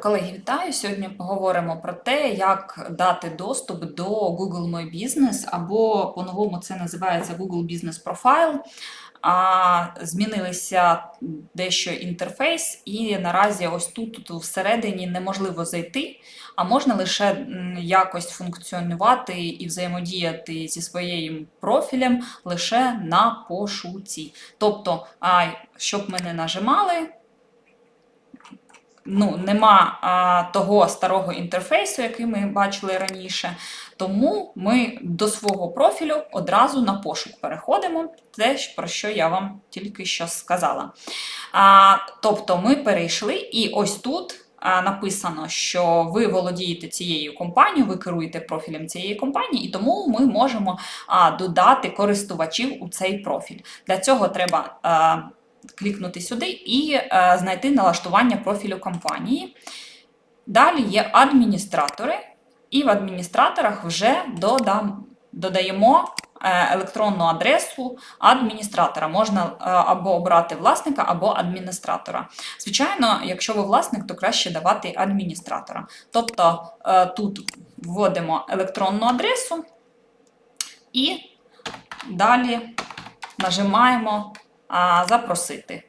Колеги, вітаю! Сьогодні поговоримо про те, як дати доступ до Google My Business, або по-новому це називається Google Business Profile. А, змінилися дещо інтерфейс, і наразі ось тут, тут всередині неможливо зайти, а можна лише якось функціонувати і взаємодіяти зі своїм профілем лише на пошуці. Тобто, щоб ми не нажимали, ну, нема а, того старого інтерфейсу, який ми бачили раніше. Тому ми до свого профілю одразу на пошук переходимо. Те, про що я вам тільки що сказала. А, тобто ми перейшли, і ось тут. Написано, що ви володієте цією компанією, ви керуєте профілем цієї компанії, і тому ми можемо додати користувачів у цей профіль. Для цього треба клікнути сюди і е, знайти налаштування профілю компанії. Далі є адміністратори, і в адміністраторах вже додам, додаємо е, електронну адресу адміністратора. Можна е, або обрати власника, або адміністратора. Звичайно, якщо ви власник, то краще давати адміністратора. Тобто тут вводимо електронну адресу і далі нажимаємо а, запросити.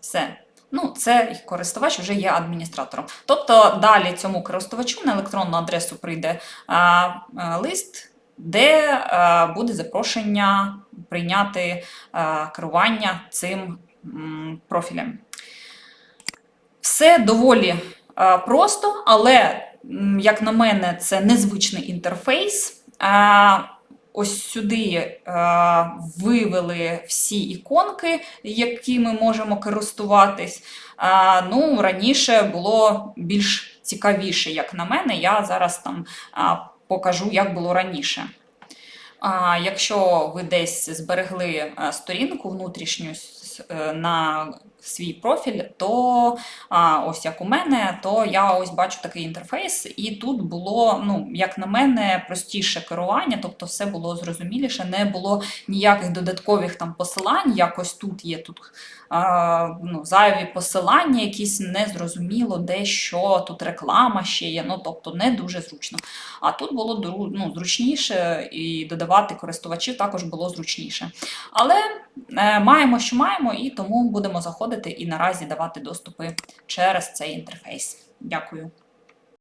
Все. Ну, це користувач вже є адміністратором. Тобто далі цьому користувачу на електронну адресу прийде а, а, лист, де а, буде запрошення прийняти а, керування цим м, профілем. Все доволі а, просто, але, як на мене, це незвичний інтерфейс. А, Ось сюди е, вивели всі іконки, які ми можемо користуватись. Ну, раніше було більш цікавіше, як на мене. Я зараз там покажу, як було раніше. Якщо ви десь зберегли е, сторінку внутрішню е, на свій профіль, то а, ось як у мене, то я ось бачу такий інтерфейс, і тут було, ну, як на мене, простіше керування, тобто все було зрозуміліше, не було ніяких додаткових там посилань, якось тут є тут а, ну, зайві посилання, якісь незрозуміло, де що, тут реклама ще є, ну тобто не дуже зручно. А тут було ну, зручніше і додавати користувачів також було зручніше. Але е, маємо, що маємо, і тому будемо заходити і наразі давати доступи через цей інтерфейс. Дякую.